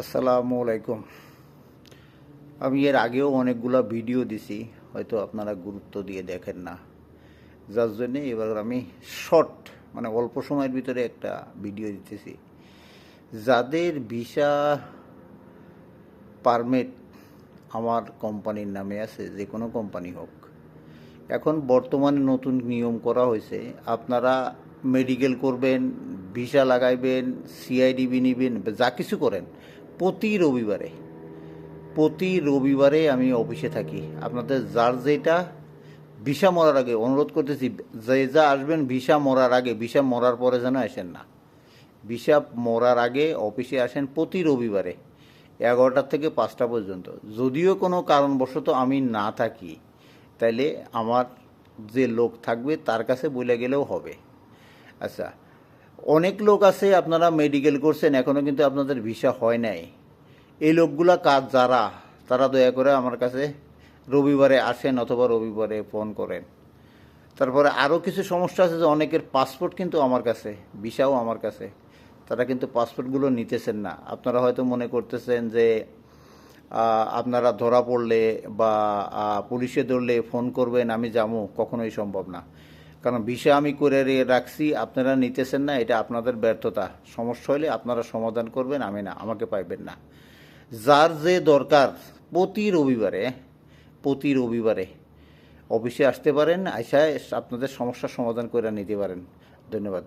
আসসালামু আলাইকুম। আমি এর আগেও অনেকগুলো ভিডিও দিছি, হয়তো আপনারা গুরুত্ব দিয়ে দেখেন না। যার জন্যে এবার আমি শর্ট মানে অল্প সময়ের ভিতরে একটা ভিডিও দিতেছি। যাদের ভিসা পারমিট আমার কোম্পানির নামে আছে, যে কোনো কোম্পানি হোক, এখন বর্তমানে নতুন নিয়ম করা হয়েছে, আপনারা মেডিকেল করবেন, ভিসা লাগাইবেন সিআইডিবি নিবেন যা কিছু করেন প্রতি রবিবারে প্রতি রবিবারে আমি অফিসে থাকি। আপনাদের যার যেটা ভিসা মরার আগে অনুরোধ করতেছি, যে যা আসবেন ভিসা মরার আগে, ভিসা মরার পরে যেন আসেন না। ভিসা মরার আগে অফিসে আসেন প্রতি রবিবারে, এগারোটা থেকে পাঁচটা পর্যন্ত। যদিও কোনো কারণবশত আমি না থাকি, তাইলে আমার যে লোক থাকবে তার কাছে বলে গেলেও হবে। আচ্ছা অনেক লোক আছে, আপনারা মেডিকেল করছেন এখনও কিন্তু আপনাদের ভিসা হয় নাই। এই লোকগুলা কাজ যারা, তারা দয়া করে আমার কাছে রবিবারে আসেন অথবা রবিবারে ফোন করেন। তারপরে আরও কিছু সমস্যা আছে যে অনেকের পাসপোর্ট কিন্তু আমার কাছে ভিসাও আমার কাছে। তারা কিন্তু পাসপোর্টগুলো নিতেছেন না। আপনারা হয়তো মনে করতেছেন যে আপনারা ধরা পড়লে বা পুলিশে ধরলে ফোন করবেন, আমি যাব, কখনোই সম্ভব না। কারণ বিষে আমি করে রাখছি, আপনারা নিতেছেন না, এটা আপনাদের ব্যর্থতা। সমস্যা হলে আপনারা সমাধান করবেন, আমি না, আমাকে পাইবেন না। যার যে দরকার, প্রতি রবিবারে প্রতি রবিবারে অফিসে আসতে পারেন, আইসায় আপনাদের সমস্যার সমাধান করে নিতে পারেন। ধন্যবাদ।